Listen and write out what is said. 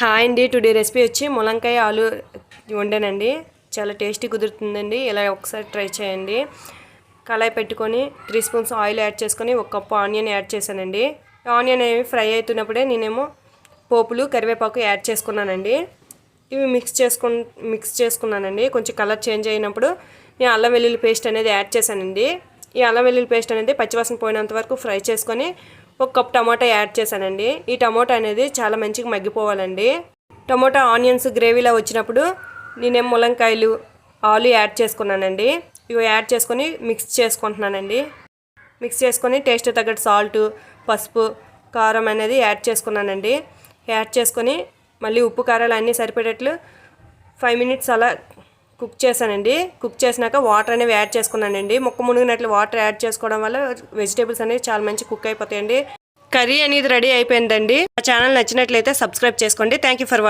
Hi అండి. Today recipe వచ్చి ములంకాయ ఆలు వండానండి. చాలా టేస్టీ కుదురుతుందండి. ఇలా ఒకసారి ట్రై చేయండి. కళాయి పెట్టుకొని త్రీ స్పూన్స్ ఆయిల్ యాడ్ చేసుకొని ఒక కప్పు ఆనియన్ యాడ్ చేశానండి. ఆనియన్ అనేవి ఫ్రై అవుతున్నప్పుడే నేనేమో పోపులు కరివేపాకు యాడ్ చేసుకున్నానండి. ఇవి మిక్స్ చేసుకు మిక్స్ చేసుకున్నానండి. కొంచెం కలర్ చేంజ్ అయినప్పుడు నేను అల్లం వెల్లుల్లి పేస్ట్ అనేది యాడ్ చేశానండి. ఈ అల్లం వెల్లుల్లి పేస్ట్ అనేది పచ్చివాసన పోయినంత వరకు ఫ్రై చేసుకొని ఒక కప్ టమాటా యాడ్ చేశానండి. ఈ టమాటా అనేది చాలా మంచిగా మగ్గిపోవాలండి. టమాటా ఆనియన్స్ గ్రేవీలా వచ్చినప్పుడు నేనేం ములంకాయలు ఆలు యాడ్ చేసుకున్నానండి. ఇవి యాడ్ చేసుకొని మిక్స్ చేసుకుంటున్నానండి. మిక్స్ చేసుకొని టేస్ట్ తగ్గట్టు సాల్ట్ పసుపు కారం అనేది యాడ్ చేసుకున్నానండి. యాడ్ చేసుకొని మళ్ళీ ఉప్పు కారాలు అన్నీ సరిపడేట్లు ఫైవ్ మినిట్స్ అలా కుక్ చేశానండి. కుక్ చేసినాక వాటర్ అనేవి యాడ్ చేసుకున్నానండి. మొక్క మునిగినట్లు వాటర్ యాడ్ చేసుకోవడం వల్ల వెజిటేబుల్స్ అనేవి చాలా మంచి కుక్ అయిపోతాయండి. కర్రీ అనేది రెడీ అయిపోయిందండి. మా ఛానల్ నచ్చినట్లయితే సబ్స్క్రైబ్ చేసుకోండి. Thank you for watching.